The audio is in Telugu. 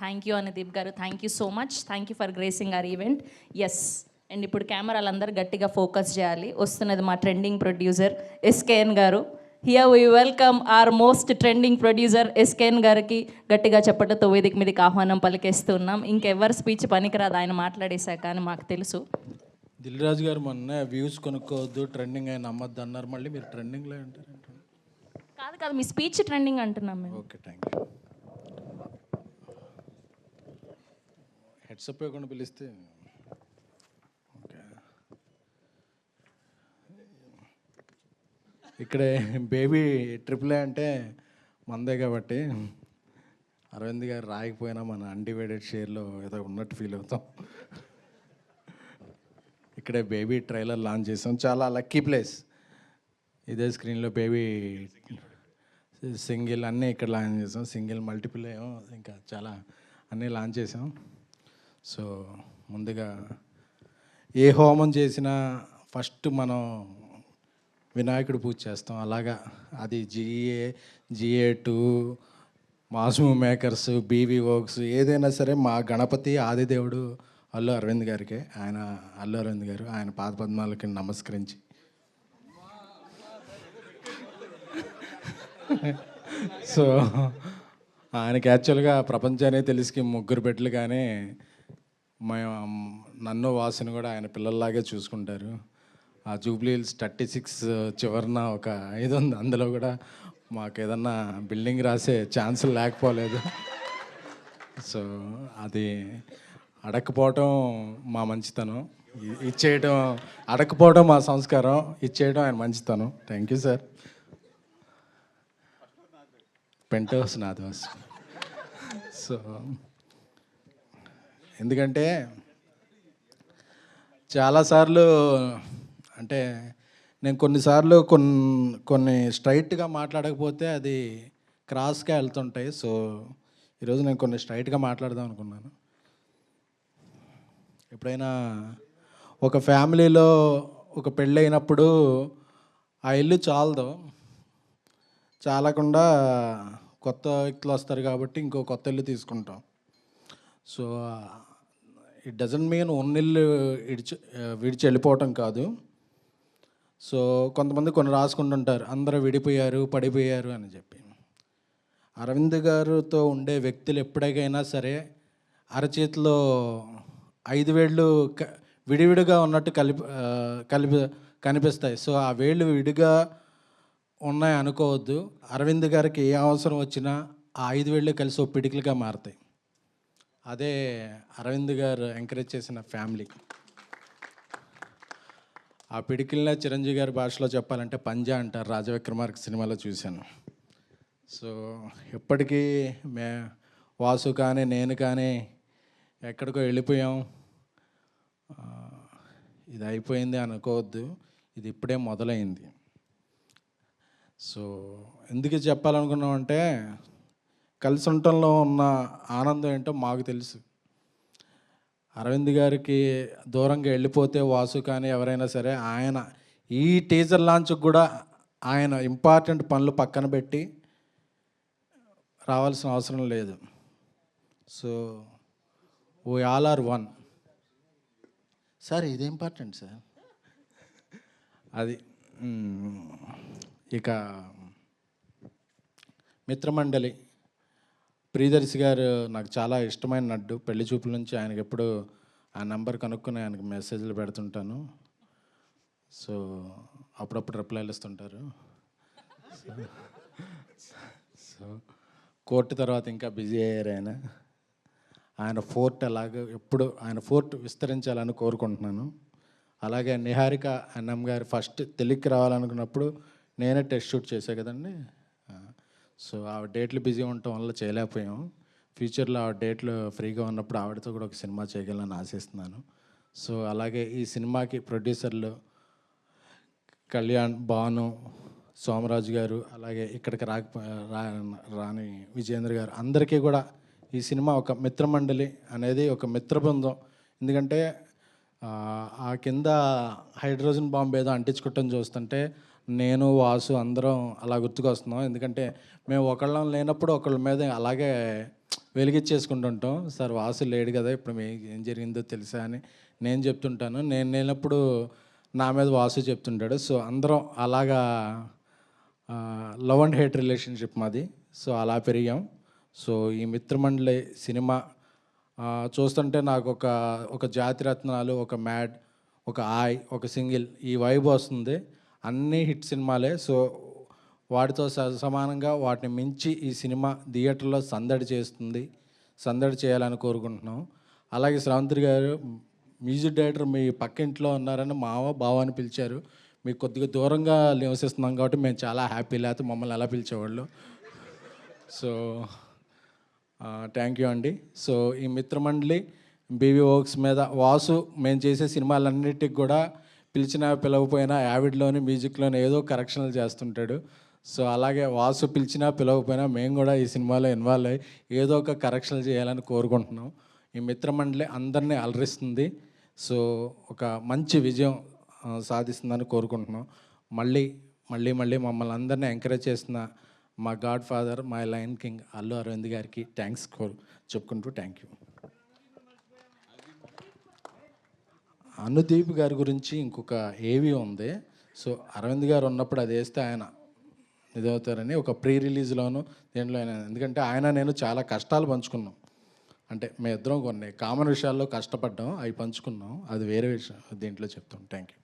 థ్యాంక్ యూ అనుదీప్ గారు. Thank you so much thank you for gracing our events and ఇప్పుడు కెమెరాలందరూ గట్టిగా ఫోకస్ చేయాలి. వస్తున్నది మా ట్రెండింగ్ ప్రొడ్యూసర్ ఎస్కేఎన్ గారు. Here we welcome our most trending producer SKN గారికి గట్టిగా చెప్పటతో వేదిక మీదకి ఆహ్వానం పలికేస్తున్నాం ఇంకెవరి స్పీచ్ పనికిరాదు. ఆయన మాట్లాడేశాక అని మాకు తెలుసు. దిల్ రాజు గారు మొన్న వ్యూస్ కొనుక్కోవద్దు ట్రెండింగ్ అయిన అమ్మద్దు అన్నారు. మళ్ళీ మీరు ట్రెండింగ్లో ఉంటారు కాదు కాదు మీ స్పీచ్ ట్రెండింగ్ అంటున్నాం మేము. ఓకే థ్యాంక్ యూ హెడ్సప్ ఇవ్వకుండా పిలిస్తే ఓకే ఇక్కడే బేబీ ట్రిపుల్ అంటే మందే కాబట్టి అరవింద్ గారు రాయకపోయినా మన అన్డివైడెడ్ షేర్లో ఏదో ఉన్నట్టు ఫీల్ అవుతాం. ఇక్కడే బేబీ ట్రైలర్ లాంచ్ చేసాం. చాలా లక్కీ ప్లేస్ ఇదే స్క్రీన్లో బేబీ సింగిల్ అన్నీ ఇక్కడ లాంచ్ చేసాం. సింగిల్ మల్టిపుల్ ఏమో ఇంకా చాలా అన్నీ లాంచ్ చేసాం. సో ముందుగా ఏ హోమం చేసినా ఫస్ట్ మనం వినాయకుడు పూజ చేస్తాం. అలాగా అది GA GA two mass movie makers BV works ఏదైనా సరే మా గణపతి ఆదిదేవుడు అల్లు అరవింద్ గారికి ఆయన అల్లు అరవింద్ గారు ఆయన పాద పద్మాలకి నమస్కరించి. సో ఆయనకి యాక్చువల్గా ప్రపంచానే తెలిసి ముగ్గురు బిడ్డలు కానీ నన్ను వాసుని కూడా ఆయన పిల్లల్లాగే చూసుకుంటారు. ఆ జూబ్లీ హిల్స్ థర్టీ సిక్స్ చివరన ఒక ఇది ఉంది అందులో కూడా మాకు ఏదన్నా బిల్డింగ్ రాసే ఛాన్స్ లేకపోలేదు. సో అది అడగకపోవటం మా మంచితనం. ఇచ్చేయటం అడగకపోవడం మా సంస్కారం. ఇచ్చేయడం ఆయన మంచితనం. Thank you sir. Penthouse so ఎందుకంటే చాలాసార్లు అంటే నేను కొన్నిసార్లు కొన్ని కొన్ని స్ట్రైట్గా మాట్లాడకపోతే అది క్రాస్గా వెళ్తుంటాయి. సో ఈరోజు నేను కొన్ని స్ట్రైట్గా మాట్లాడదాం అనుకున్నాను. ఎప్పుడైనా ఒక ఫ్యామిలీలో ఒక పెళ్ళి అయినప్పుడు ఆ ఇల్లు చాలదు. చాలకుండా కొత్త వ్యక్తులు వస్తారు కాబట్టి ఇంకో కొత్త ఇల్లు తీసుకుంటాం. సో ఇట్ డజంట్ మీన్ ఉన్నిల్లు ఇడిచి విడిచి వెళ్ళిపోవటం కాదు సో కొంతమంది కొన్ని రాసుకుంటుంటారు అందరూ విడిపోయారు పడిపోయారు అని చెప్పి అరవింద్ గారితో ఉండే వ్యక్తులు ఎప్పటికైనా సరే అరచేతిలో ఐదు వేళ్ళు క- విడివిడిగా ఉన్నట్టు కలిపి కలిపి కనిపిస్తాయి సో ఆ వేళ్ళు విడిగా ఉన్నాయి అనుకోవద్దు అరవింద్ గారికి ఏ అవసరం వచ్చినా ఆ ఐదు వేళ్ళు కలిసి ఓ పిడికిలుగా మారుతాయి అదే అరవింద్ గారు ఎంకరేజ్ చేసిన ఫ్యామిలీ ఆ పిడికిల్నే చిరంజీవి గారి భాషలో చెప్పాలంటే పంజా అంటారు. రాజవిక్రమార్క సినిమాలో చూశాను. సో ఇప్పటికీ మే వాసు కానీ నేను కానీ ఎక్కడికో వెళ్ళిపోయాం. ఇది అయిపోయింది అనుకోవద్దు. ఇది ఇప్పుడే మొదలైంది. సో ఎందుకు చెప్పాలనుకున్నామంటే కలిసి ఉండటంలో ఉన్న ఆనందం ఏంటో మాకు తెలుసు. అరవింద్ గారికి దూరంగా వెళ్ళిపోతే వాసు కానీ ఎవరైనా సరే ఆయన ఈ టీజర్ లాంచ్కి కూడా ఆయన ఇంపార్టెంట్ పనులు పక్కన పెట్టి రావాల్సిన అవసరం లేదు. So oh all are one sir ఇది ఇంపార్టెంట్ సార్. అది ఇక మిత్రమండలి ప్రియదర్శి గారు నాకు చాలా ఇష్టమైన నడ్డు పెళ్ళి చూపుల నుంచి ఆయనకి ఎప్పుడు ఆ నెంబర్ కనుక్కుని ఆయనకి మెసేజ్లు పెడుతుంటాను. సో అప్పుడప్పుడు రిప్లైలు ఇస్తుంటారు. సో కోర్టు తర్వాత ఇంకా బిజీ అయ్యారు ఆయన. ఆయన ఫోర్ట్ అలాగే ఎప్పుడు ఆయన ఫోర్ట్ విస్తరించాలని కోరుకుంటున్నాను. అలాగే నిహారిక అన్నం గారు ఫస్ట్ తెలుగుకి రావాలనుకున్నప్పుడు నేనే టెస్ట్ షూట్ చేశా కదండి. సో ఆవిడ డేట్లు బిజీ ఉండటం వల్ల చేయలేకపోయాం. ఫ్యూచర్లో ఆవిడ డేట్లు ఫ్రీగా ఉన్నప్పుడు ఆవిడతో కూడా ఒక సినిమా చేయగలని ఆశిస్తున్నాను. సో అలాగే ఈ సినిమాకి ప్రొడ్యూసర్లు కళ్యాణ్ భాను సోమరాజు గారు అలాగే ఇక్కడికి రాక రా రాని విజయేంద్ర గారు అందరికీ కూడా ఈ సినిమా ఒక మిత్రమండలి అనేది ఒక మిత్ర బృందం ఎందుకంటే ఆ, ఆ కింద హైడ్రోజన్ బాంబు ఏదో అంటించుకోవటం చూస్తుంటే నేను వాసు అందరం అలా గుర్తుకొస్తున్నాం. ఎందుకంటే మేము ఒకళ్ళం లేనప్పుడు ఒకళ్ళ మీద అలాగే వెలిగించేసుకుంటుంటాం సార్ వాసు లేడు కదా ఇప్పుడు మీ ఏం జరిగిందో తెలుసా? అని నేను చెప్తుంటాను. నేను లేనప్పుడు నా మీద వాసు చెప్తుంటాడు. సో అందరం అలాగా లవ్ అండ్ హేట్ రిలేషన్షిప్ మాది. సో అలా పెరిగాం. సో ఈ మిత్రమండలి సినిమా చూస్తుంటే నాకు ఒక ఒక జాతి రత్నాలు ఒక మ్యాడ్ ఒక ఆయ్ ఒక సింగిల్ ఈ వైబ్ వస్తుంది. అన్నీ హిట్ సినిమాలే. సో వాటితో స- సమానంగా వాటిని మించి ఈ సినిమా థియేటర్లో సందడి చేస్తుంది. సందడి చేయాలని కోరుకుంటున్నాం. అలాగే శ్రావంతి గారు మ్యూజిక్ డైరెక్టర్ మీ పక్కింట్లో ఉన్నారని మావ బావ అని పిలిచారు. మీకు కొద్దిగా దూరంగా నివసిస్తున్నాం కాబట్టి మేము చాలా హ్యాపీ. లేకపోతే మమ్మల్ని ఎలా పిలిచేవాళ్ళు? సో థ్యాంక్ యూ అండి. సో ఈ మిత్రమండలి బీవీ వర్క్స్ మీద వాసు మేము చేసే సినిమాలన్నిటికి కూడా పిలిచినా పిలవకపోయినా యావిడ్లోని మ్యూజిక్లోని ఏదో కరెక్షన్లు చేస్తుంటాడు. సో అలాగే వాసు పిలిచినా పిలవకపోయినా మేము కూడా ఈ సినిమాలో ఇన్వాల్వ్ అయ్యి ఏదో ఒక కరెక్షన్లు చేయాలని కోరుకుంటున్నాం. ఈ మిత్రమండలి అందరినీ అలరిస్తుంది. సో ఒక మంచి విజయం సాధిస్తుందని కోరుకుంటున్నాం. మళ్ళీ మళ్ళీ మళ్ళీ మమ్మల్ని అందరినీ ఎంకరేజ్ చేసిన మా godfather my lion king Allu Aravind గారికి థ్యాంక్స్ కోరు చెప్పుకుంటూ థ్యాంక్ యూ. అనుదీప్ గారి గురించి ఇంకొక ఏవి ఉంది. సో అరవింద్ గారు ఉన్నప్పుడు అది వేస్తే ఆయన ఇదవుతారని ఒక ప్రీ రిలీజ్లోను దీంట్లో ఆయన ఎందుకంటే ఆయన నేను చాలా కష్టాలు పంచుకున్నాం. అంటే మేము ఇద్దరం కొన్ని కామన్ విషయాల్లో కష్టపడ్డాం అవి పంచుకున్నాం. అది వేరే విషయం దీంట్లో చెప్తాం. Thank you